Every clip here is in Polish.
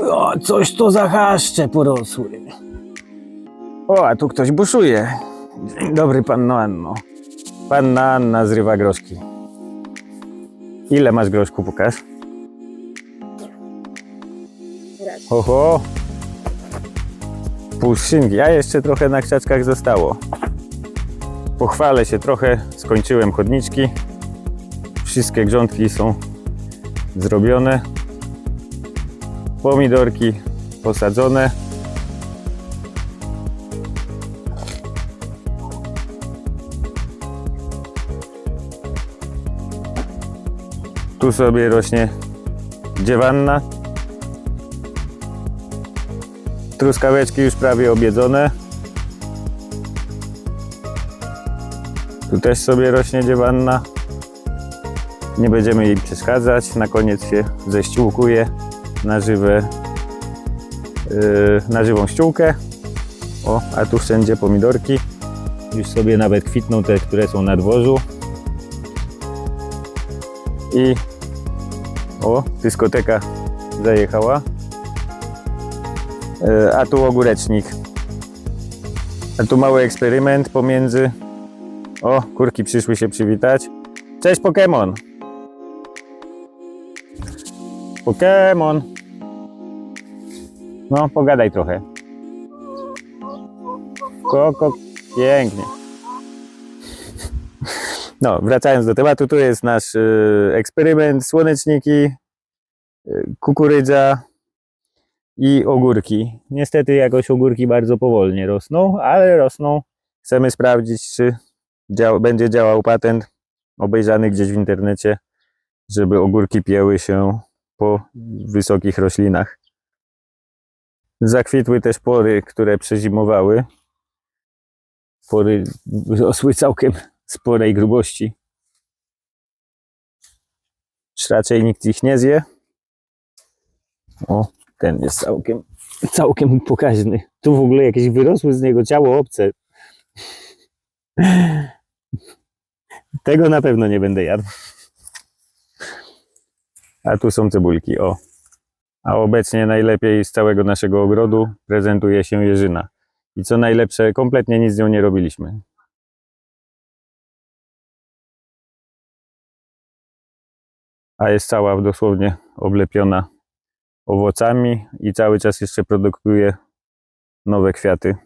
O, coś to zahaszcze porosły. O, a tu ktoś buszuje. Dzień dobry, panno Anno. Panna Anna zrywa groszki. Ile masz groszku, pokaż? Oho. Pół a jeszcze trochę na krzaczkach zostało. Pochwalę się trochę, skończyłem chodniczki. Wszystkie grządki są zrobione. Pomidorki posadzone. Tu sobie rośnie dziewanna. Truskaweczki już prawie obiedzone. Tu też sobie rośnie dziewanna. Nie będziemy jej przeszkadzać. Na koniec się ześciółkuje na żywe, yy, na żywą ściółkę. O, a tu wszędzie pomidorki. Już sobie nawet kwitną te, które są na dworzu. I o, dyskoteka zajechała. Yy, a tu ogórecznik. A tu mały eksperyment pomiędzy. O, kurki przyszły się przywitać. Cześć Pokémon! Pokémon! No, pogadaj trochę. Koko, pięknie. No, wracając do tematu, tu jest nasz y, eksperyment, słoneczniki, y, kukurydza i ogórki. Niestety jakoś ogórki bardzo powolnie rosną, ale rosną. Chcemy sprawdzić, czy dział, będzie działał patent obejrzany gdzieś w internecie, żeby ogórki pięły się po wysokich roślinach. Zakwitły też pory, które przezimowały. Pory rosły całkiem sporej grubości. Już Raczej nikt ich nie zje. O, ten jest całkiem, całkiem pokaźny. Tu w ogóle jakieś wyrosły z niego ciało obce. Tego na pewno nie będę jadł. A tu są cebulki, o. A obecnie najlepiej z całego naszego ogrodu prezentuje się jeżyna. I co najlepsze, kompletnie nic z nią nie robiliśmy. A jest cała dosłownie oblepiona owocami i cały czas jeszcze produkuje nowe kwiaty.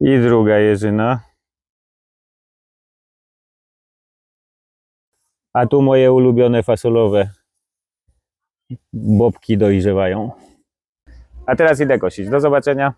I druga jeżyna. A tu moje ulubione fasolowe bobki dojrzewają. A teraz idę kosić. Do zobaczenia.